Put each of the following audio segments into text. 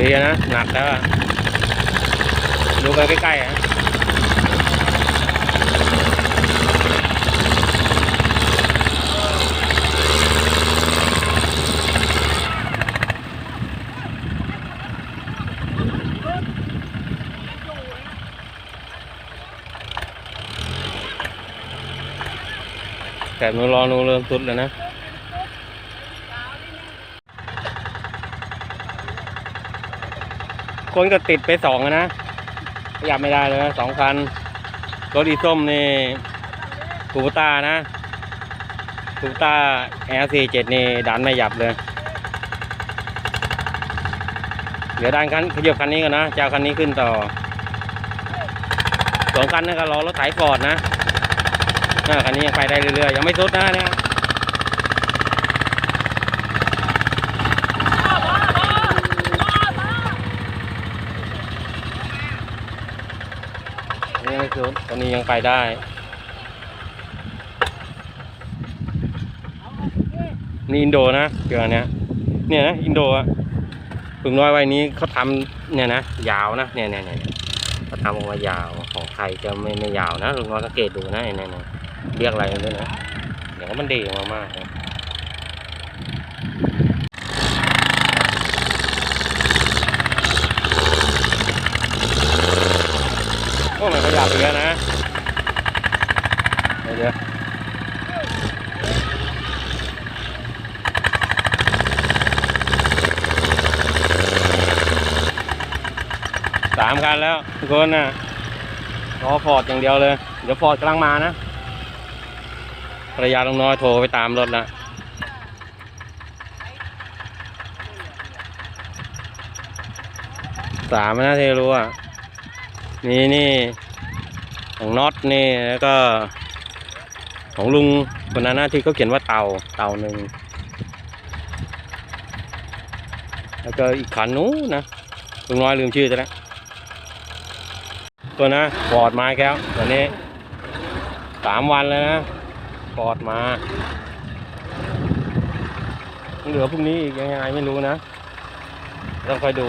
ดีนะ หนักแล้วดูกันใกล้ๆอะแต่หนูรอนูเริ่มสุดแล้วนะ คนก็ติดไปสองอะนะขยับไม่ได้เลยนะสองคันรถอีส้มนี่คูตานะคูปต้า L47 นี่ดันไม่หยับเลย เดี๋ยวดันคันขยับคันนี้กันนะจะเอาคันนี้ขึ้นต่อสองคันนั่นก็รอรถไถฟอร์ดนะคันนี้ยังไปได้เรื่อยๆ ยังไม่สุดนะเนี่ย อั นนี้ยังไม่สุดตอนนี้ยังไปได้นี่อินโดนะเกี่ยวกับเนี้ยเนี่ยนะอินโดอะฝึกน้อยวัยนี้เขาทำเนี่ยนะยาวนะเนี่ยเนี่ยเนี่ยเขาทำออกมายาวของไทยจะไม่ไม่ยาวนะลุงน้อยสังเกตดูนะเนี่ยเนี่ยเรียกอะไรด้วยนะเดี๋ยวมันเด่ออกมามากนะ โอ้มันขยับอีกแล้วนะเดี๋ยวสามคันแล้วทุกคนนะรอฟอร์ดอย่างเดียวเลย เดี๋ยวฟอร์ดกำลังมานะภรรยาลุงน้อยโทรไปตามรถแล้วสามนะที่รู้อะนี่นี่ ของน็อตนี่แล้วก็ ของลุงคนนั้นนะที่เขาเขียนว่าเตาเตาหนึ่งแล้วก็อีกคันนู้นนะลุงน้อยลืมชื่อไปแล้วตัวนะปอดมาแก้วตัวนี้สามวันแล้วนะปอดมาเหลือพรุ่งนี้อีกยังไงไม่รู้นะต้องคอยดู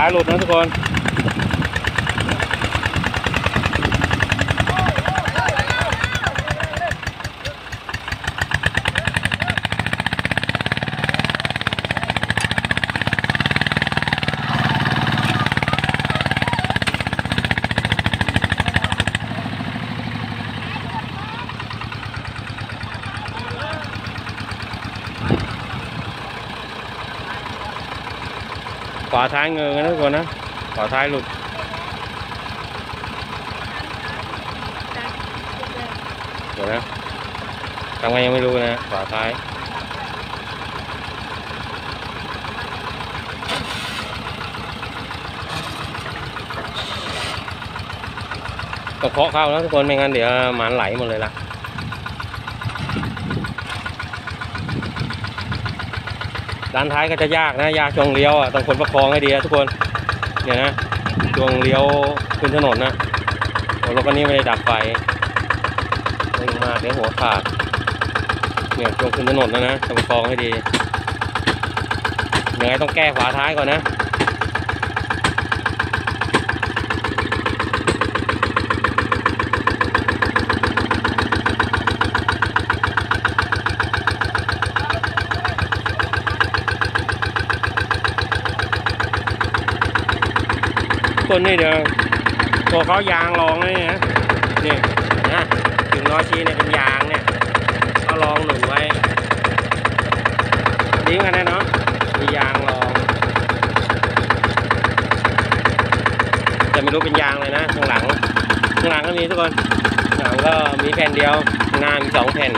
ท้ายหลุดนะทุกคนาท้ายเงยนะทุกคนนะขวาท้ายหลุดเดี๋ยวนะทำไงยังไม่รู้นะขวาท้ายต้องเคาะเข้านะทุกคนไม่งั้นเดี๋ยวหมันไหลหมดเลยล่ะ ด้านท้ายก็จะยากนะยากช่วงเลี้ยวอะต้องคนประคองให้ดีนะทุกคนเนี่ยนะช่วงเลี้ยวขึ้นถนนนะโอ้รถคันนี้ไม่ได้ดับไฟเร่งมากเดี๋ยวหัวขาดเนี่ยช่วงขึ้นถนนนะนะต้องประคองให้ดียังไงต้องแก้ขวาท้ายก่อนนะ คนนี่เดี๋ยวตัวเขายางรองเลยนะนี่นะถึงล้อชี้เนี่ยเป็นยางเนี่ยก็ลองหนุนไว้ดีเหมือนกันนะเนาะมียางรอง แต่ไม่รู้เป็นยางเลยนะข้างหลังข้างหลังก็มีทุกคนข้างหลังก็มีแผ่นเดียวข้างหน้ามีสองแผ่น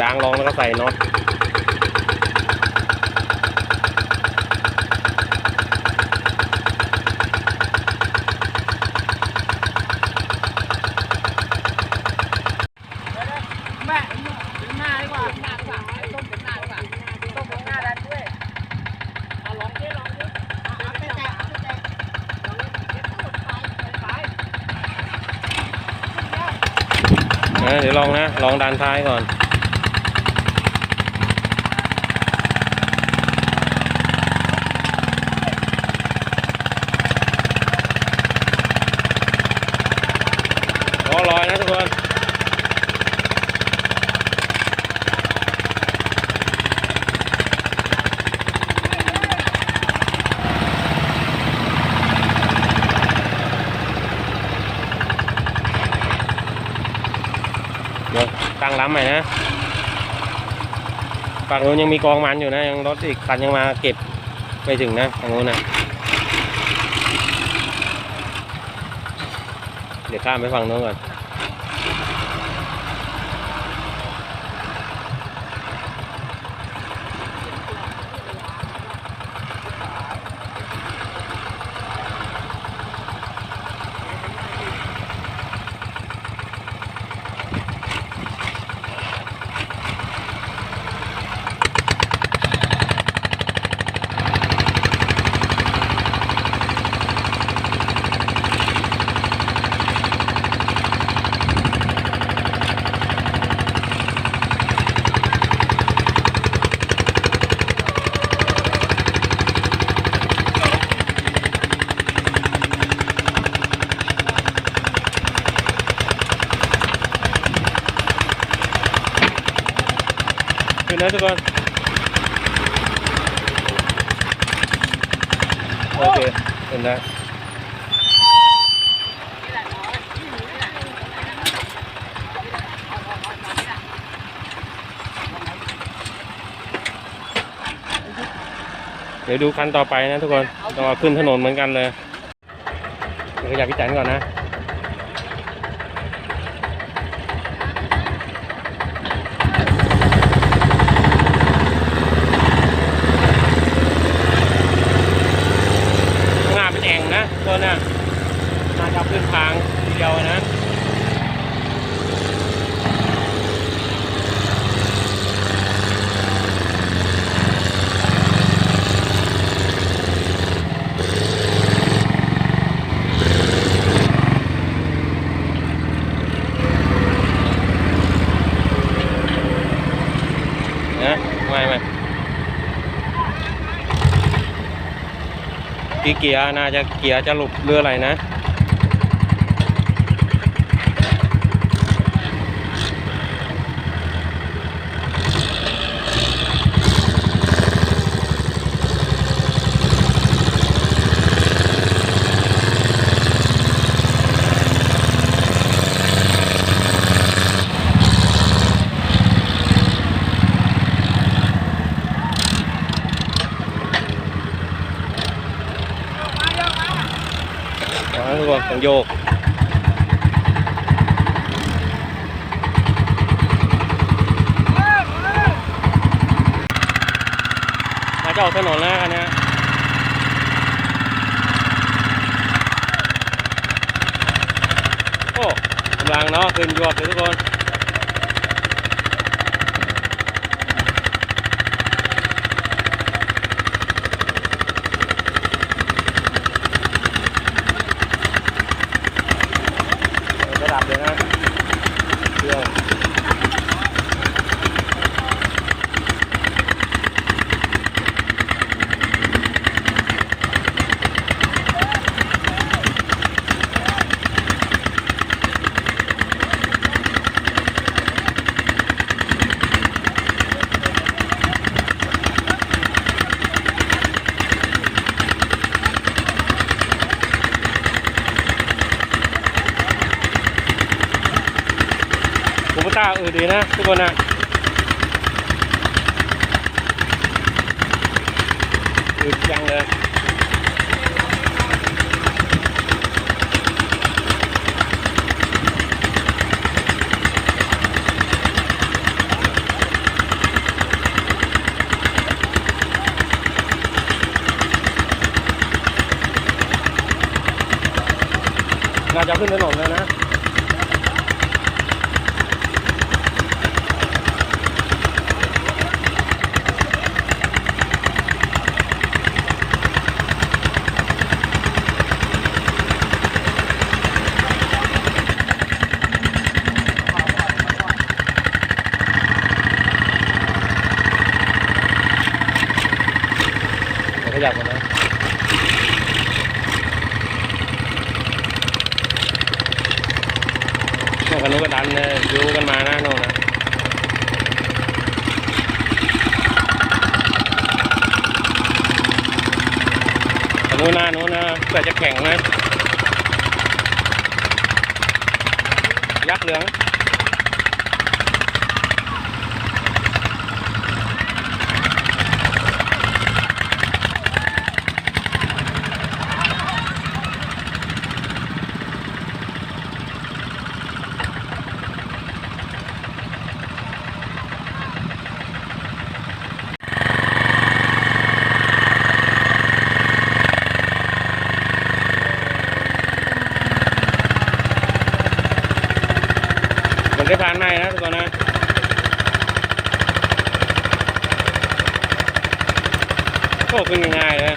ยางรองแล้วก็ใส่น็อต แม่ถึงหน้าดีกว่าหน้าดีกว่าต้มถึงหน้าดีกว่าต้มถึงหน้าดันด้วยเอาลองดิลองดิเอาไปแตะเอาไปแตะลองดิเดี๋ยวตูดไปไป นะเดี๋ยวลองนะ ลองดันท้ายก่อน ล้อลอยนะทุกคน เดี๋ยว ตั้ำใหม่นะฝั่งนู้นยังมีกองมันอยู่นะ ยังรถอีกคันยังมาเก็บไม่ถึงนะฝั่งนู้นนะเดี๋ยวข้ามไปฝั่งนู้นก่อน ขึ้ นนะทุกคนโอเคขึ้นนะเดี๋ยวดูคันต่อไปนะทุกคนต่อขึ้นถนนเหมือนกันเลยเดี๋ยวขยับพี่แตนก่อนนะ ข้างหน้าเป็นแอ่งนะตัวน่ะน่าจะเอาขึ้นทางทีเดียวนะ นะไม่ไม่ กีเกียร์น่าจะเกียร์จะหลุดเรืออะไรนะ อ๋อทุกคนต้องโยก มาจะออก ถนนแล้วกันนี้โอ้กำลังเนาะขึ้นยวดเลยทุกคนระดับเลยนะเครื่อง อืดดีนะทุกคนนะอืดจังเลยน่าจะขึ้นถนนแล้วนะ เดี๋ยวขยับกันนะ พวกกันนู้นก็ดันเลยยูกันมานะโน่นนะแต่ นู้นหน้านู้นนะเพื่อจะแข่งนะยักษ์เหลือง เหมือนได้ผ่านใหม่นะทุกคนนะโอ้ขึ้นง่ายๆเลย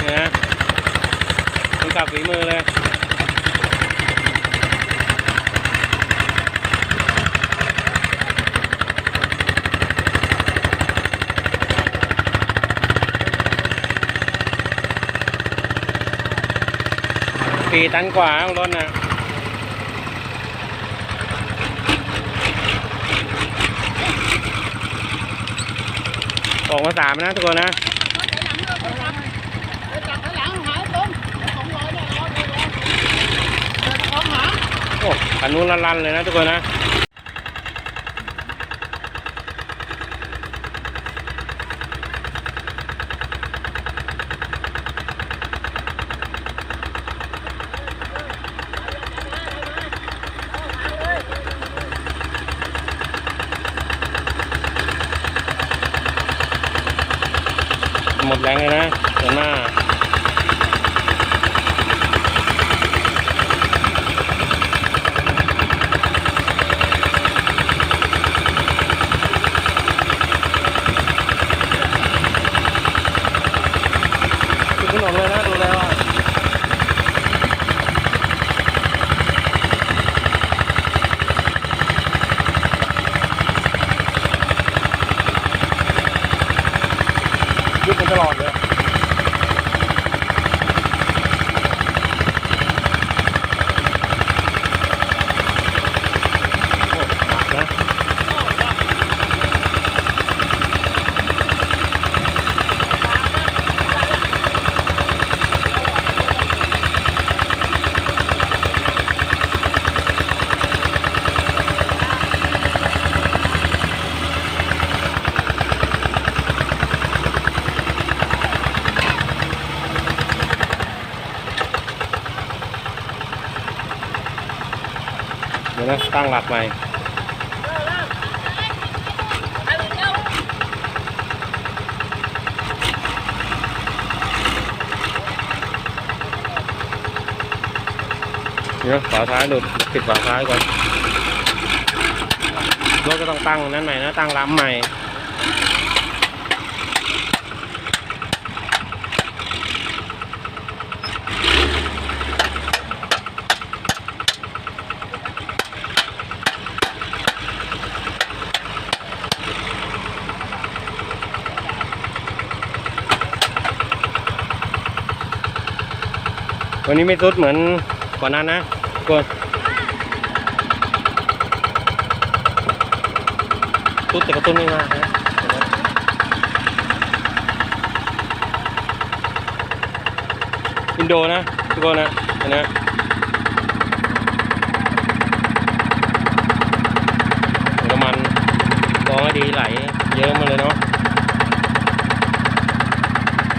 นี่นะมันกลับฝีมือเลย ปีตันกว่าของรถนะออกมาสามนะทุกคนนะจับข้างหลังหายตรงสองร้อยเนี่ยร้อยเลยเดินของหาโอ้คันนู้นลันๆเลยนะทุกคนนะ มดแรงเลยนะเดินหน้า ถึงถนนเลยนะดูแล้วอะ ยุบมันตลอดเลย โอ้หนักนะเดี๋ยวนะตั้งหลักใหม่เนี่ยวฝาท้ายหลุดปิดฝาท้ายก่อนรถก็ต้องตั้งนั้นใหม่นะตั้งล้ำใหม่ วันนี้ไม่ซุดเหมือนก่อนนั้นนะกดตุดแต่กระตุ้นไม่มากนะอินโดนะทุกคนนะนะน้ำมันกองให้ดีไหลเยอะมาเลยเนาะ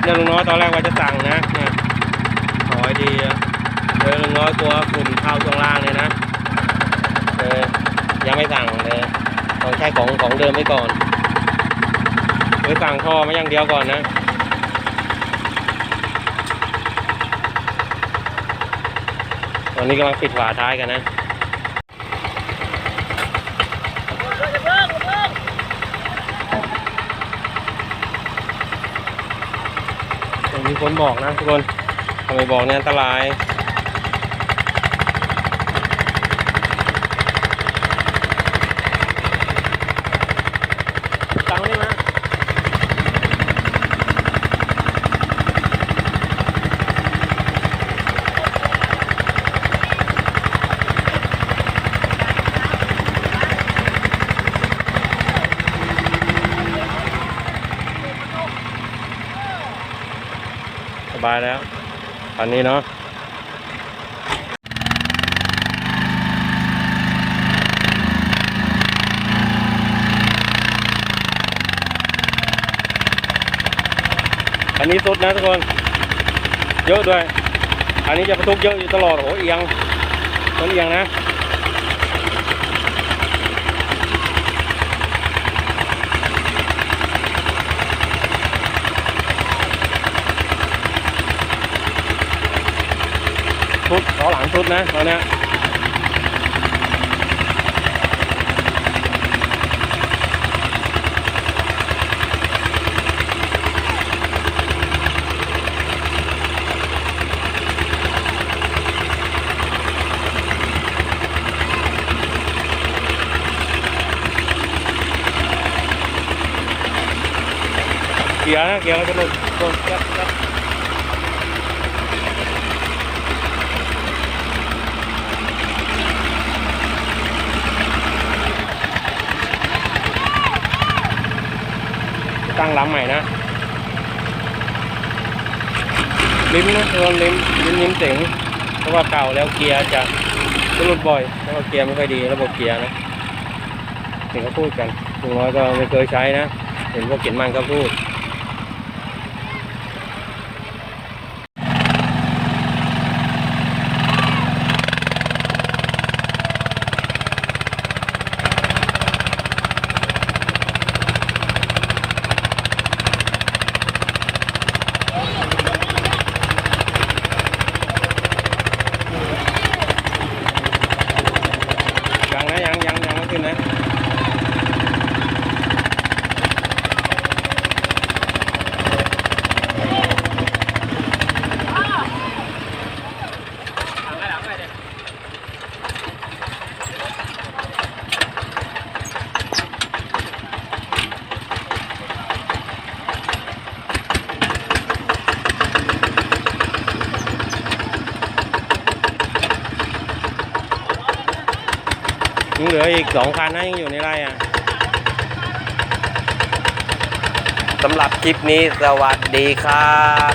เนี่ยลุงน้อยตอนแรกว่าจะสั่งนะเนี่ย ดีเออลุงน้อยกลัวฝุ่นเข้าช่วงล่างเลยนะเออยังไม่สั่งเลยต้องใช้ของของเดิมไว้ก่อนไปสั่งท่อมาอย่างเดียวก่อนนะตอนนี้กำลังปิดฝาท้ายกันนะอย่างมีคนบอกนะทุกคน ทำไมบอกเนี่ยอันตราย ตังค์ได้ไหมสบายแล้ว ตอนนี้เนาะอันนี้สุดนะทุกคน เยอะด้วย อันนี้จะประทุกเยอะอยู่ตลอดโอ้โหเอียงต้นเอียงนะ สุดล้อหลังสุดนะตอนเนี้ยเกียร์นะเกียร์ก็จะหลุดโดนแก๊บแก๊บ ตั้งลำใหม่นะลิ้มนะเออลิ้มลิ้มลิ้มเจ๋งเพราะว่าเก่าแล้วเกียร์จะจะหลุดบ่อยเพราะว่าเกียร์ไม่ค่อยดีระบบเกียร์นะเห็นเขาพูดกันลุงน้อยก็ไม่เคยใช้นะ เห็นพวกเขียนมันก็พูด ยังนะยังยังยังไม่ขึ้นนะ ยังเหลืออีก สองคันนะยังอยู่ในไร่อะสำหรับคลิปนี้สวัสดีครับ